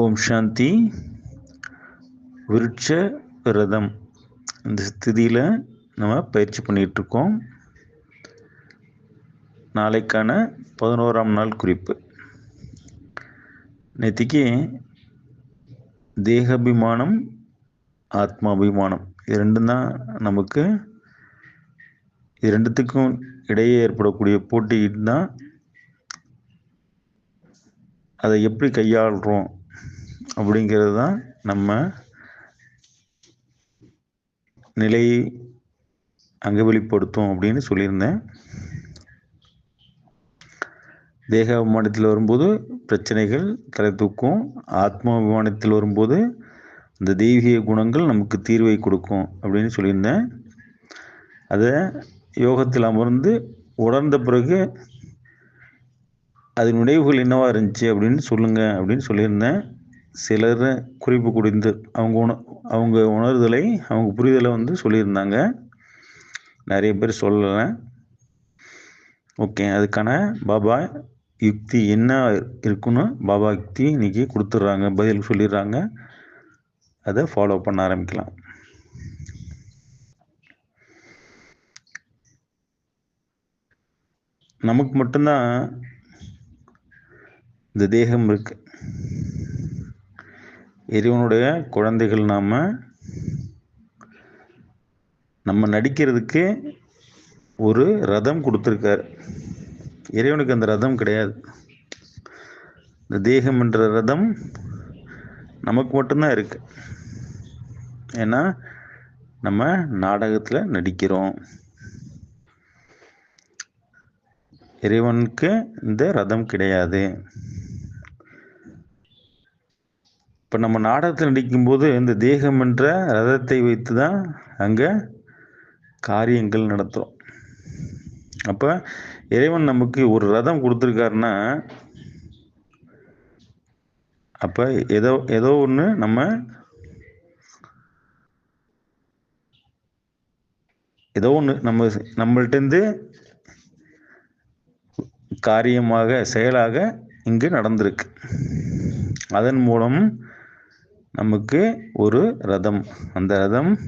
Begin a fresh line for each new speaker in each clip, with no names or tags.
ஓம் சாந்தி. விருட்ச விரதம் இந்த ஸ்திதியில் நம்ம பயிற்சி பண்ணிகிட்ருக்கோம் நாளைக்கான பதினோராம் நாள் குறிப்பு. நேற்றுக்கு தேகாபிமானம் ஆத்மாபிமானம். இது ரெண்டும் தான் நமக்கு இது ரெண்டுத்துக்கும் இடையே ஏற்படக்கூடிய போட்டி தான் அதை எப்படி கையாளுறோம்? அப்படிங்கிறது தான் நம்ம நிலையை அங்கே வெளிப்படுத்தும் அப்படின்னு சொல்லியிருந்தேன். தேக அபிமானத்தில் வரும்போது பிரச்சனைகள் தலை தூக்கும். ஆத்ம அபிமானத்தில் வரும்போது இந்த தெய்வீக குணங்கள் நமக்கு தீர்வை கொடுக்கும் அப்படின்னு சொல்லியிருந்தேன். அதை யோகத்தில் அமர்ந்து உணர்ந்த பிறகு அதன் நினைவுகள் என்னவா இருந்துச்சு அப்படின்னு சொல்லுங்க அப்படின்னு சொல்லியிருந்தேன். சிலர் குறிப்பு குடிந்து அவங்க உண அவங்க உணர்தலை அவங்க புரிதலை வந்து சொல்லியிருந்தாங்க. நிறைய பேர் சொல்லலை. ஓகே அதுக்கான பாபா யுக்தி என்ன இருக்குன்னு பாபா யுக்தி இன்னைக்கு கொடுத்துட்றாங்க பதில் சொல்லிடுறாங்க. அதை ஃபாலோ பண்ண ஆரம்பிக்கலாம். நமக்கு மட்டும்தான் இந்த தேகம் இருக்குது இறைவனுடைய குழந்தைகள் நாம் நம்ம நடிக்கிறதுக்கு ஒரு ரதம் கொடுத்துருக்காரு. இறைவனுக்கு அந்த ரதம் கிடையாது. இந்த தேகம் என்ற ரதம் நமக்கு மட்டும்தான் இருக்கு. ஏன்னா நம்ம நாடகத்தில் நடிக்கிறோம். இறைவனுக்கு இந்த ரதம் கிடையாது. இப்போ நம்ம நாடகத்தில் நடிக்கும்போது இந்த தேகம் என்ற ரதத்தை வைத்து தான் அங்கே காரியங்கள் நடத்துகிறோம் அப்போ இறைவன் நமக்கு ஒரு ரதம் கொடுத்துருக்காருன்னா அப்போ ஏதோ ஏதோ ஒன்று நம்ம ஏதோ ஒன்று நம்ம நம்மள்டேருந்து காரியமாக செயலாக இங்கு நடந்திருக்கு. அதன் மூலம் நமக்கு ஒரு ரதம். அந்த ரதம்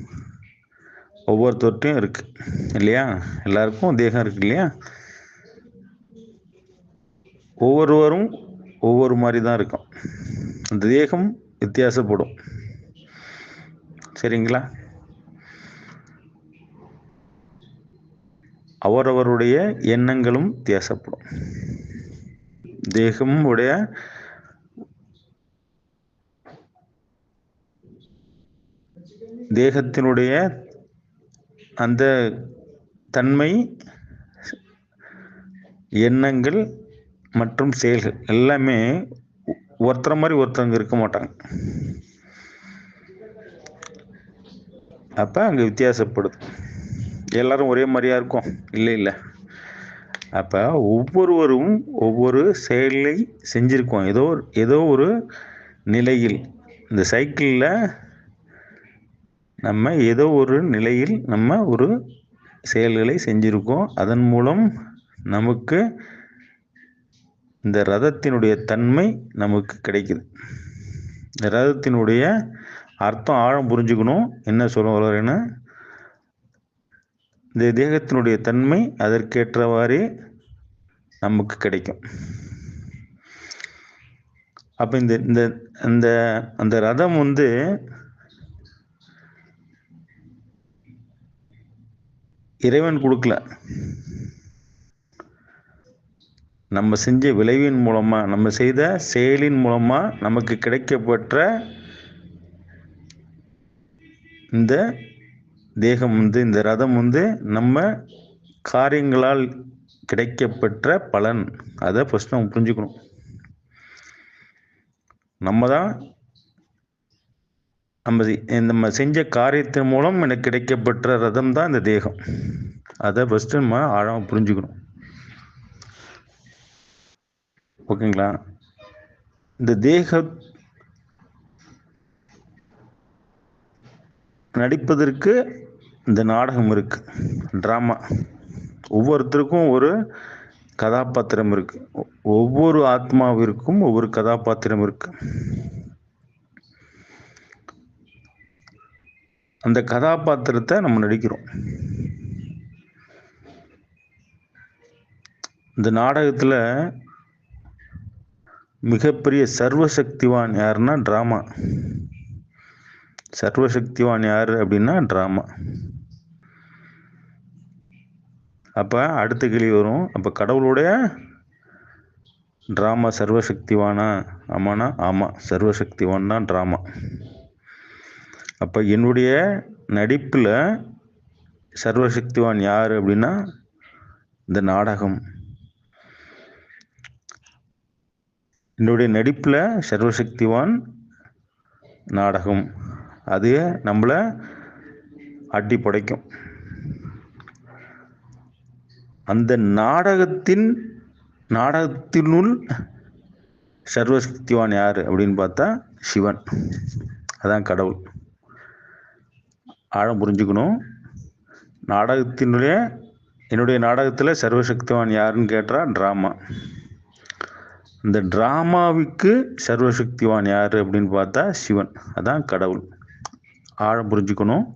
ஒவ்வொருத்தர்ட்டையும் இருக்கு. இல்லையா? எல்லாருக்கும் தேகம் இருக்கு இல்லையா? ஒவ்வொருவரும் ஒவ்வொரு மாதிரி தான் இருக்கும். அந்த தேகம் வித்தியாசப்படும். சரிங்களா? அவரவருடைய எண்ணங்களும் வித்தியாசப்படும். தேகம் உடைய தேகத்தினுடைய அந்த தன்மை எண்ணங்கள் மற்றும் செயல்கள் எல்லாமே ஒருத்தர மாதிரி ஒருத்தவங்க இருக்க மாட்டாங்க. அப்போ அங்கே வித்தியாசப்படுது. எல்லாரும் ஒரே மாதிரியா இருக்கும்? இல்லை இல்லை. அப்போ ஒவ்வொருவரும் ஒவ்வொரு செயலை செஞ்சுருக்கோம். ஏதோ ஏதோ ஒரு நிலையில். இந்த சைக்கிளில் நம்ம ஏதோ ஒரு நிலையில் நம்ம ஒரு செயல்களை செஞ்சுருக்கோம். அதன் மூலம் நமக்கு இந்த ரதத்தினுடைய தன்மை நமக்கு கிடைக்குது. இந்த ரதத்தினுடைய அர்த்தம் ஆழம் புரிஞ்சுக்கணும். என்ன சொல்ல வர்றேன்னு இந்த தேகத்தினுடைய தன்மை அதற்கேற்றவாறே நமக்கு கிடைக்கும். அப்போ இந்த இந்த இந்த அந்த ரதம் வந்து இறைவன் கொடுக்கல. நம்ம செஞ்ச விளைவின் மூலமாக நம்ம செய்த செயலின் மூலமாக நமக்கு கிடைக்கப்பெற்ற இந்த தேகம் வந்து இந்த ரதம் வந்து நம்ம காரியங்களால் கிடைக்கப்பெற்ற பலன். அதை ஃபஸ்ட் நம்ம புரிஞ்சுக்கணும். நம்ம தான் நம்ம நம்ம செஞ்ச காரியத்தின் மூலம் எனக்கு கிடைக்கப்பெற்ற ரதம் தான் இந்த தேகம். அதை ஃபஸ்ட்டு நம்ம ஆழமாக புரிஞ்சுக்கணும். ஓகேங்களா? இந்த தேக நடிப்பதற்கு இந்த நாடகம் இருக்கு ட்ராமா ஒவ்வொருத்தருக்கும் ஒரு கதாபாத்திரம் இருக்கு. ஒவ்வொரு ஆத்மாவிற்கும் ஒவ்வொரு கதாபாத்திரம் இருக்கு. அந்த கதாபாத்திரத்தை நம்ம நடிக்கிறோம். இந்த நாடகத்தில் மிகப்பெரிய சர்வசக்திவான் யாருன்னா ட்ராமா. சர்வசக்திவான் யார் அப்படின்னா ட்ராமா. அப்போ அடுத்த கிளி வரும். அப்போ கடவுளுடைய ட்ராமா சர்வசக்திவானா? ஆமாண்ணா ஆமாம் சர்வசக்திவான் தான் ட்ராமா. அப்போ என்னுடைய நடிப்பில் சர்வசக்திவான் யார் அப்படின்னா இந்த நாடகம். என்னுடைய நடிப்பில் சர்வசக்திவான் நாடகம். அது நம்மளை அட்டி படைக்கும். அந்த நாடகத்தின் நாடகத்தினுள் சர்வசக்திவான் யார் அப்படின்னு பார்த்தா சிவன். அதான் கடவுள். ஆழம் புரிஞ்சுக்கணும். நாடகத்தினுடைய என்னுடைய நாடகத்தில் சர்வசக்திவான் யாருன்னு கேட்டால் ட்ராமா. இந்த ட்ராமாவுக்கு சர்வசக்திவான் யார் அப்படின்னு பார்த்தா சிவன். அதான் கடவுள். ஆழம் புரிஞ்சுக்கணும்.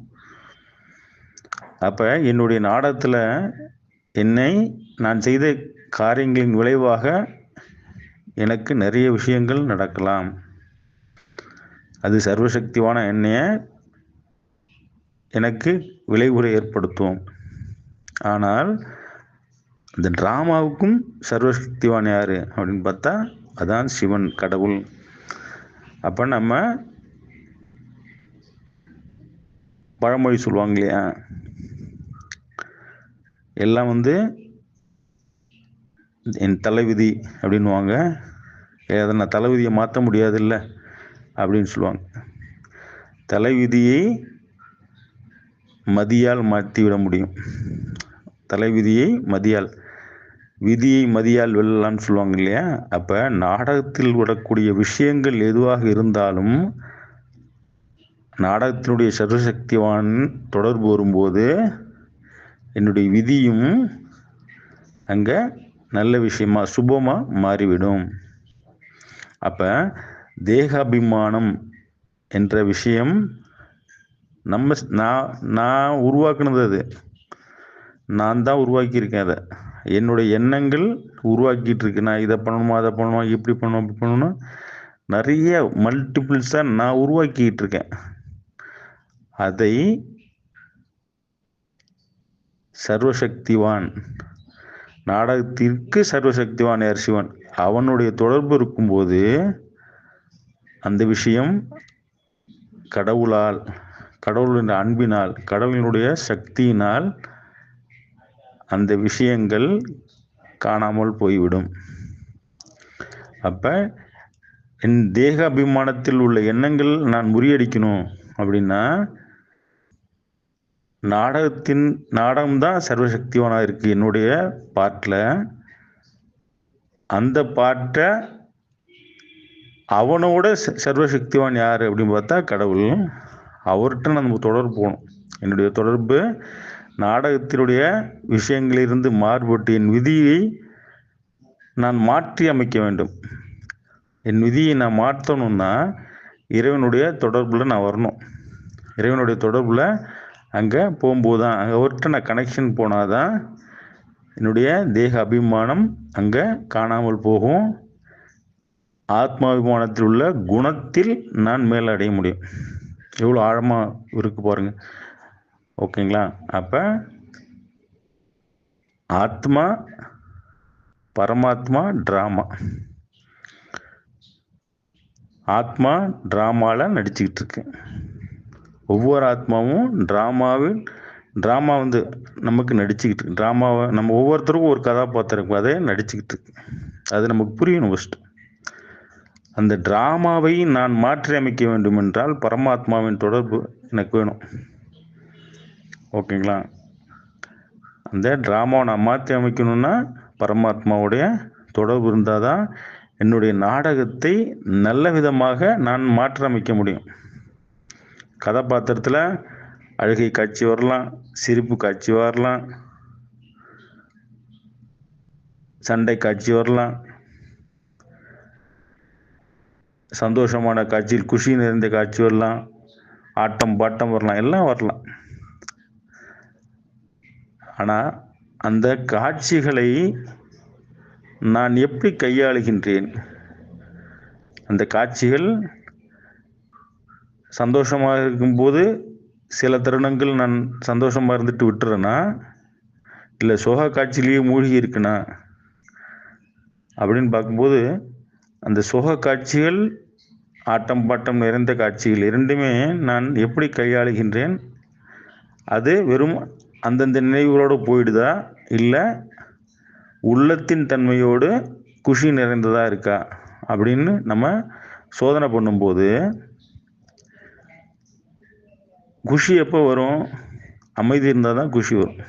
அப்போ என்னுடைய நாடகத்தில் என்னை நான் செய்த காரியங்களின் விளைவாக எனக்கு நிறைய விஷயங்கள் நடக்கலாம். அது சர்வசக்திவான என்னைய எனக்கு விளைவுரை ஏற்படுத்தும். ஆனால் இந்த ட்ராமாவுக்கும் சர்வசக்திவான் யார் அப்படின்னு பார்த்தா அதான் சிவன் கடவுள். அப்போ நம்ம பழமொழி சொல்லுவாங்க இல்லையா? எல்லாம் வந்து என் தலைவிதி அப்படின்வாங்க அதை நான் தலைவிதியை மாற்ற முடியாதுல்ல அப்படின்னு சொல்லுவாங்க. தலைவிதியை மதியால் மாற்றி விட முடியும். தலைவிதியை மதியால் விதியை மதியால் வெல்லலாம்னு சொல்லுவாங்க இல்லையா? அப்போ நாடகத்தில் விடக்கூடிய விஷயங்கள் எதுவாக இருந்தாலும் நாடகத்தினுடைய சர்வசக்திவான் தொடர்பு வரும்போது என்னுடைய விதியும் அங்கே நல்ல விஷயமா சுபமாக மாறிவிடும். அப்போ தேகாபிமானம் என்ற விஷயம் நம்ம நான் நான் உருவாக்குனது அது. நான் தான் உருவாக்கியிருக்கேன் அதை. என்னுடைய எண்ணங்கள் உருவாக்கிட்டு இருக்கு. நான் இதை பண்ணணுமா அதை பண்ணணுமா இப்படி பண்ணணும் அப்படி பண்ணணும் நிறைய மல்டிபிள்ஸாக நான் உருவாக்கிட்டு இருக்கேன். அதை சர்வசக்திவான் நாடகத்திற்கு சர்வசக்திவான் யார் சிவன்? அவனுடைய தொடர்பு இருக்கும்போது அந்த விஷயம் கடவுளால் கடவுளின் அன்பினால் கடவுளினுடைய சக்தியினால் அந்த விஷயங்கள் காணாமல் போய்விடும். அப்போ என் தேக அபிமானத்தில் உள்ள எண்ணங்கள் நான் முறியடிக்கணும் அப்படின்னா நாடகத்தின் நாடகம்தான் சர்வசக்திவானாக இருக்குது என்னுடைய பாட்டில் அந்த பாட்டை அவனோட சர்வசக்திவான் யார் அப்படின்னு பார்த்தா கடவுள். அவர்கிட்ட நம்ம தொடர்பு போகணும். என்னுடைய தொடர்பு நாடகத்தினுடைய விஷயங்களிலிருந்து மாறுபட்டு என் விதியை நான் மாற்றி அமைக்க வேண்டும். என் விதியை நான் மாற்றணும்னா இறைவனுடைய தொடர்பில் நான் வரணும். இறைவனுடைய தொடர்பில் அங்கே போகும்போது தான் அங்கே அவர்கிட்ட நான் கனெக்ஷன் போனால் தான் என்னுடைய தேக அபிமானம் அங்கே காணாமல் போகும். ஆத்மாபிமானத்தில் உள்ள குணத்தில் நான் மேலடைய முடியும். எவ்வளோ ஆழமாக இருக்கு பாருங்க. ஓகேங்களா? அப்போ ஆத்மா பரமாத்மா ட்ராமா. ஆத்மா ட்ராமாவில் நடிச்சுக்கிட்டு இருக்கு. ஒவ்வொரு ஆத்மாவும் ட்ராமாவில் ட்ராமா வந்து நமக்கு நடிச்சுக்கிட்டு இருக்கு. ட்ராமாவை நம்ம ஒவ்வொருத்தருக்கும் ஒரு கதாபாத்திரம் அதே நடிச்சுக்கிட்டு இருக்கு. அது நமக்கு புரியணும் ஃபஸ்ட்டு அந்த ட்ராமாவை நான் மாற்றி அமைக்க வேண்டும் என்றால் பரமாத்மாவின் தொடர்பு எனக்கு வேணும். ஓகேங்களா? அந்த ட்ராமாவை நான் மாற்றி அமைக்கணும்னா பரமாத்மாவுடைய தொடர்பு இருந்தால் தான் என்னுடைய நாடகத்தை நல்ல விதமாக நான் மாற்றமைக்க முடியும். கதாபாத்திரத்தில் அழுகை காட்சி வரலாம் சிரிப்பு காட்சி வரலாம் சண்டை காட்சி வரலாம் சந்தோஷமான காட்சியில் குஷி நிறைந்த காட்சி வரலாம் ஆட்டம் பாட்டம் வரலாம் எல்லாம் வரலாம். ஆனால் அந்த காட்சிகளை நான் எப்படி கையாளுகின்றேன்? அந்த காட்சிகள் சந்தோஷமாக இருக்கும்போது சில தருணங்கள் நான் சந்தோஷமாக இருந்துட்டு விட்டுறேன்னா இல்லை சோக காட்சியிலேயே மூழ்கி இருக்குனா? அப்படின்னு பார்க்கும்போது அந்த சுக காட்சிகள் ஆட்டம் பாட்டம் நிறைந்த காட்சிகள் இரண்டுமே நான் எப்படி கையாளுகின்றேன்? அது வெறும் அந்தந்த நினைவுகளோடு போயிடுதா? இல்லை உள்ளத்தின் தன்மையோடு குஷி நிறைந்ததா இருக்கா? அப்படின்னு நம்ம சோதனை பண்ணும்போது குஷி எப்போ வரும்? அமைதி இருந்தால் தான் குஷி வரும்.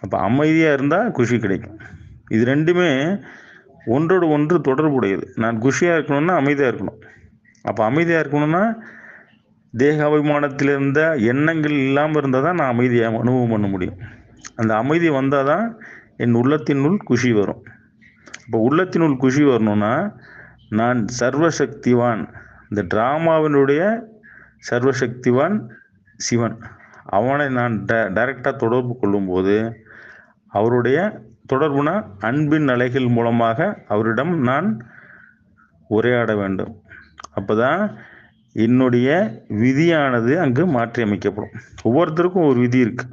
அப்போ அமைதியாக இருந்தால் குஷி கிடைக்கும். இது ரெண்டுமே ஒன்றோடு ஒன்று தொடர்புடையது. நான் குஷியாக இருக்கணும்னா அமைதியாக இருக்கணும். அப்போ அமைதியாக இருக்கணும்னா தேக அபிமானத்தில் இருந்த எண்ணங்கள் இல்லாமல் இருந்தால் தான் நான் அமைதியாக அனுபவம் பண்ண முடியும். அந்த அமைதி வந்தால் தான் என் உள்ளத்தினுள் குஷி வரும். இப்போ உள்ளத்தினுள் குஷி வரணும்னா நான் சர்வசக்திவான் இந்த ட்ராமாவினுடைய சர்வசக்திவான் சிவன். அவனை நான் ட டைரெக்டாக தொடர்பு கொள்ளும்போது அவருடைய தொடர்புனா அன்பின் அலைகள் மூலமாக அவரிடம் நான் உரையாட வேண்டும். அப்போதான் என்னுடைய விதியானது அங்கு மாற்றி அமைக்கப்படும் ஒவ்வொருத்தருக்கும் ஒரு விதி இருக்கு.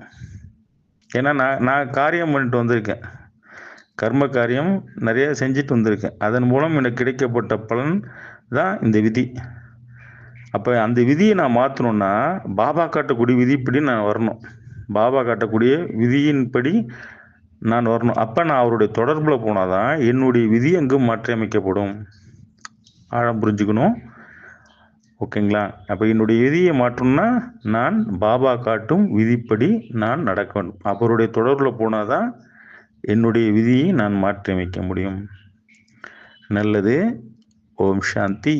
ஏன்னா நான் நான் காரியம் பண்ணிட்டு வந்திருக்கேன். கர்ம காரியம் நிறைய செஞ்சுட்டு வந்திருக்கேன். அதன் மூலம் எனக்கு கிடைக்கப்பட்ட பலன் தான் இந்த விதி. அப்போ அந்த விதியை நான் மாற்றணும்னா பாபா காட்டக்கூடிய விதிப்படி நான் வரணும். பாபா காட்டக்கூடிய விதியின்படி நான் வரணும். அப்போ நான் அவருடைய தொடர்பில் போனால் தான் என்னுடைய விதி எங்கும் மாற்றியமைக்கப்படும். ஆழம் புரிஞ்சுக்கணும். ஓகேங்களா? அப்போ என்னுடைய விதியை மாற்றணும்னா நான் பாபா காட்டும் விதிப்படி நான் நடக்க வேண்டும். அவருடைய தொடர்பில் போனால் தான் என்னுடைய விதியை நான் மாற்றியமைக்க முடியும். நல்லது. ஓம் சாந்தி.